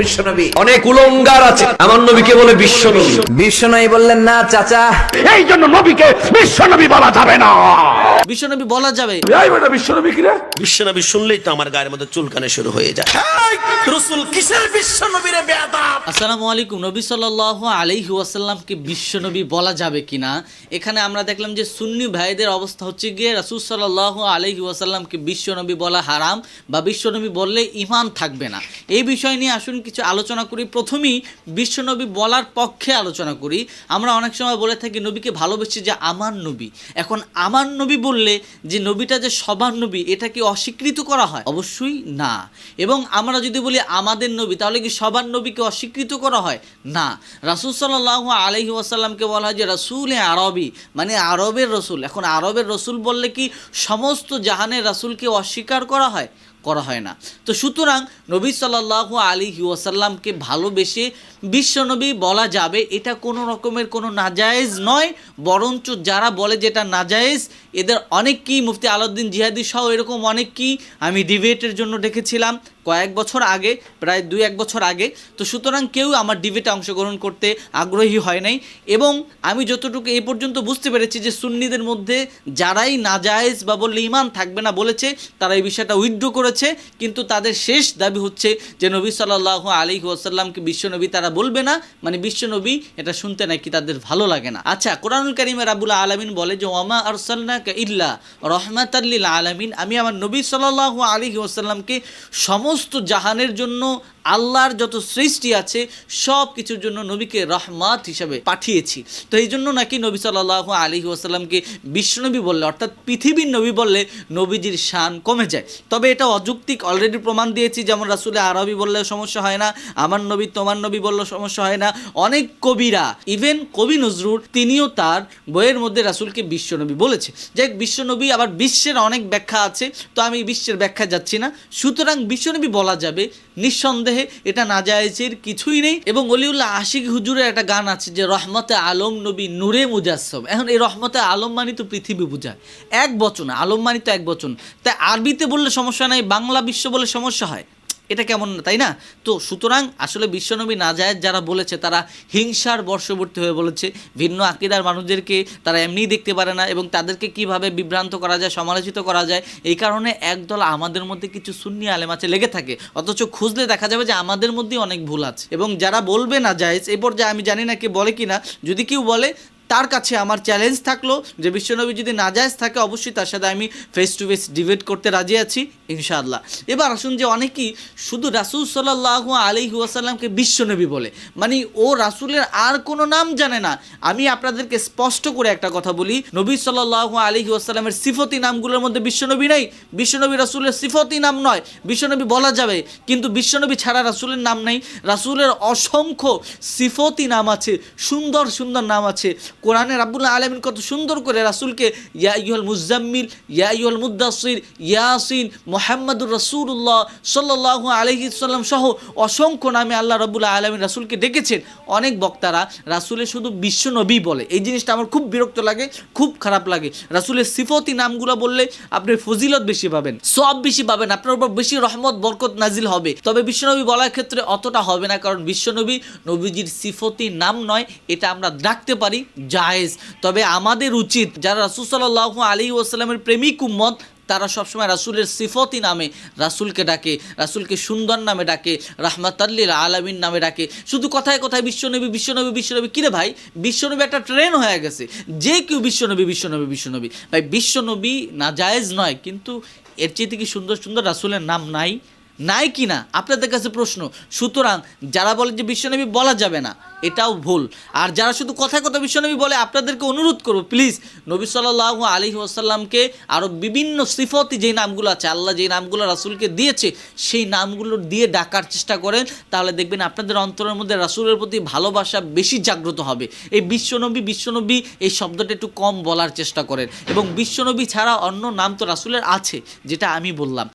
বিশ্বনবী অনেক উলঙ্গার আছে। আমার নবীকে বলে বিশ্ব নবী। বিশ্বনবী বললেন না চাচা। এই জন্য নবীকে বিশ্বনবী বলা যাবে না। বিশ্বনবী বলা যাবে। বিশ্বনবী শুনলেই তো আমার গায়ের মধ্যে চুলকানে শুরু হয়ে যায়। রসুল কিসের বিশ্বনবীরে বেয়াদাব? আসসালামু আলাইকুম নবী সাল্লাহ আলাইহি ওয়াসাল্লামকে বিশ্বনবী বলা যাবে কিনা এখানে আমরা দেখলাম যে সুন্নি ভাইদের অবস্থা হচ্ছে গিয়ে রাসূল সাল্লাহ আলাইহি ওয়াসাল্লামকে বিশ্বনবী বলা হারাম বা বিশ্বনবী বললে ইমান থাকবে না। এই বিষয় নিয়ে আসুন কিছু আলোচনা করি। প্রথমেই বিশ্বনবী বলার পক্ষে আলোচনা করি। আমরা অনেক সময় বলে থাকি নবীকে ভালোবেসে যে আমার নবী। এখন আমার নবী বললে যে নবীটা যে সবার নবী, এটা কি অস্বীকৃত করা হয়? অবশ্যই না। এবং আমরা যদি বলি আমাদের নবী, তাহলে কি সবার নবীকে অস্বীকৃত করা হয়? না। রাসুল সাল্লাহ আলহি ওয়াসাল্লামকে বলা হয় যে রাসুল আরবি মানে আরবের রসুল। এখন আরবের রসুল বললে কি সমস্ত জাহানের রাসুলকে অস্বীকার করা হয়? করা হয় না। তো সুতরাং নবী সাল্লাহ আলী ওয়াসাল্লামকে ভালোবেসে বিশ্বনবী বলা যাবে, এটা কোনো রকমের কোনো নাজায়েজ নয়, বরঞ্চ যারা বলে যেটা নাজায়েজ, এদের অনেককেই মুফতি আলাউদ্দিন জিহাদি সহ এরকম অনেককেই আমি ডিবেটের জন্য ডেকেছিলাম কয়েক বছর আগে, প্রায় দুই এক বছর আগে। তো সুতরাং কেউ আমার ডিবেটে অংশগ্রহণ করতে আগ্রহী হয় নাই এবং আমি যতটুকু এই পর্যন্ত বুঝতে পেরেছি যে সুন্নিদের মধ্যে যারাই নাজায়েজ বা বললে ইমান থাকবে না বলেছে, তারা এই বিষয়টা উইথড্র করেছে, কিন্তু তাদের শেষ দাবি হচ্ছে যে নবী সাল্লাহ আলী ওয়াসাল্লামকে বিশ্বনবী তারা বলবে না মানে বিশ্বনবী এটা শুনতে নাকি তাদের ভালো লাগে না। আচ্ছা কোরআনুল করিমের আবুল আলমিন বলে যে ওমা আরসাল্লাকা ইল্লা রহমাতাল্লিল আলমিন আমি আমার নবী সাল্লাহ আলী ওয়াসাল্লামকে সমস্ত জাহানের জন্য আল্লাহর যত সৃষ্টি আছে, সব কিছুর জন্য নবীকে রহমাত হিসাবে পাঠিয়েছি। তো এই জন্য নাকি নবী সাল্লাহ আলী ওয়াসাল্লামকে বিশ্বনবী বললে, অর্থাৎ পৃথিবীর নবী বললে নবীজির শান কমে যায়। তবে এটা অযৌক্তিক অলরেডি প্রমাণ দিয়েছি, যেমন রাসুলে আরবি বললে সমস্যা হয় না, আমার নবী তোমার নবী বললে সমস্যা হয় না। অনেক কবিরা ইভেন কবি নজরুল, তিনিও তার বইয়ের মধ্যে রাসুলকে বিশ্বনবী বলেছে। যাই বিশ্বনবী আবার বিশ্বের অনেক ব্যাখ্যা আছে, তো আমি বিশ্বের ব্যাখ্যা যাচ্ছি না। সুতরাং বিশ্বনবী বলা যাবে, নিঃসন্দেহে এটা না নাজায়েজের কিছুই নেই। এবং অলিউল্লাহ আশিক হুজুরের একটা গান আছে যে, রহমতে আলম নবী নূরে মুজাসম। এখন এই রহমতে আলম মানি তো পৃথিবী বোঝায়। এক বচন, আলম মানি তো এক বচন। তাই আরবিতে বললে সমস্যা নাই বাংলা বিশ্ব বলে সমস্যা হয়। এটা কেমন না, তাই না? তো সুতরাং আসলে বিশ্বনবী নাজায়েজ যারা বলেছে, তারা হিংসার বর্ষবর্তী হয়ে বলেছে। ভিন্ন আকিদার মানুষদেরকে তারা এমনিই দেখতে পারে না এবং তাদেরকে কীভাবে বিভ্রান্ত করা যায়, সমালোচিত করা যায়, এই কারণে একদল আমাদের মধ্যে কিছু সুন্নি আলেম আছে লেগে থাকে। অথচ খুঁজলে দেখা যাবে যে আমাদের মধ্যেই অনেক ভুল আছে। এবং যারা বলবে না জায়েজ এই পর্যায়ে আমি জানি না কে বলে কি না যদি কেউ বলে তার কাছে আমার চ্যালেঞ্জ থাকল যে বিশ্বনবী যদি নাজায়েজ থাকে, অবশ্যই তার সাথে আমি ফেস টু ফেস ডিবেট করতে রাজি আছি, ইনশাআল্লাহ। এবার আসুন যে অনেকেই শুধু রাসুল সাল্লাহ আলি ওয়াসাল্লামকে বিশ্বনবী বলে। মানে ও রাসুলের আর কোনো নাম জানে না। আমি আপনাদেরকে স্পষ্ট করে একটা কথা বলি, নবী সাল্লাহ আলি ওয়াসাল্লামের সিফতি নামগুলোর মধ্যে বিশ্বনবী নেই। বিশ্বনবী রাসুলের সিফতি নাম নয়, বিশ্বনবী বলা যাবে। কিন্তু বিশ্বনবী ছাড়া রাসুলের নাম নেই। রাসুলের অসংখ্য সিফতি নাম আছে, সুন্দর সুন্দর নাম আছে। কোরআনের আব্বুল্লাহ আলমিন কত সুন্দর করে রাসুলকে, ইয়া ইহল মুজাম্মিল ইয়া ইহল মুদাসির ইয়াসিন, মোহাম্মদুর রসুল্লাহ সাল্লাহ আলহিসাল্লাম সহ অসংখ্য নামে আল্লাহ রবুল্লাহ আলমিন রাসুলকে ডেকেছেন। অনেক বক্তারা রাসুলের শুধু বিশ্ব নবী বলে। এই জিনিসটা আমার খুব বিরক্ত লাগে, খুব খারাপ লাগে। রাসুলের সিফতি নামগুলো বললে আপনি ফজিলত বেশি পাবেন সব বেশি পাবেন, আপনার উপর বেশি রহমত, বরকত নাজিল হবে। তবে বিশ্বনবী বলার ক্ষেত্রে অতটা হবে না, কারণ বিশ্বনবী নবীজির সিফতি নাম নয়, এটা আমরা ডাকতে পারি জায়েজ। তবে আমাদের উচিত, যারা রাসুল সাল্লাহ আলী ওসালামের প্রেমিক উম্মত, তারা সবসময় রাসুলের সিফতি নামে রাসুলকে ডাকে, রাসুলকে সুন্দর নামে ডাকে, রাহমাতাল্লিল আলামিন নামে ডাকে। শুধু কথায় কথায় বিশ্বনবী বিশ্বনবী বিশ্বনবী। কিরে ভাই, বিশ্বনবী একটা ট্রেন হয়ে গেছে। যে কেউ বিশ্বনবী বিশ্বনবী বিশ্বনবী। ভাই, বিশ্বনবী না জায়েজ নয়, কিন্তু এর চেয়ে কি সুন্দর সুন্দর রাসুলের নাম নাই? নাই কি না? আপনাদের কাছে প্রশ্ন। সুতরাং যারা বলে যে বিশ্বনবী বলা যাবে না, এটাও ভুল। আর যারা শুধু কথায় কথা বিশ্বনবী বলে, আপনাদেরকে অনুরোধ করব প্লিজ নবী সাল্লাহ আলী আসাল্লামকে আরও বিভিন্ন সিফতি যেই নামগুলো আছে, আল্লাহ যেই নামগুলো রাসুলকে দিয়েছে, সেই নামগুলো দিয়ে ডাকার চেষ্টা করেন, তাহলে দেখবেন আপনাদের অন্তরের মধ্যে রাসুলের প্রতি ভালোবাসা বেশি জাগ্রত হবে। এই বিশ্বনবী বিশ্বনবী, এই শব্দটা একটু কম বলার চেষ্টা করেন। এবং বিশ্বনবী ছাড়া অন্য নাম তো রাসুলের আছে, যেটা আমি বললাম।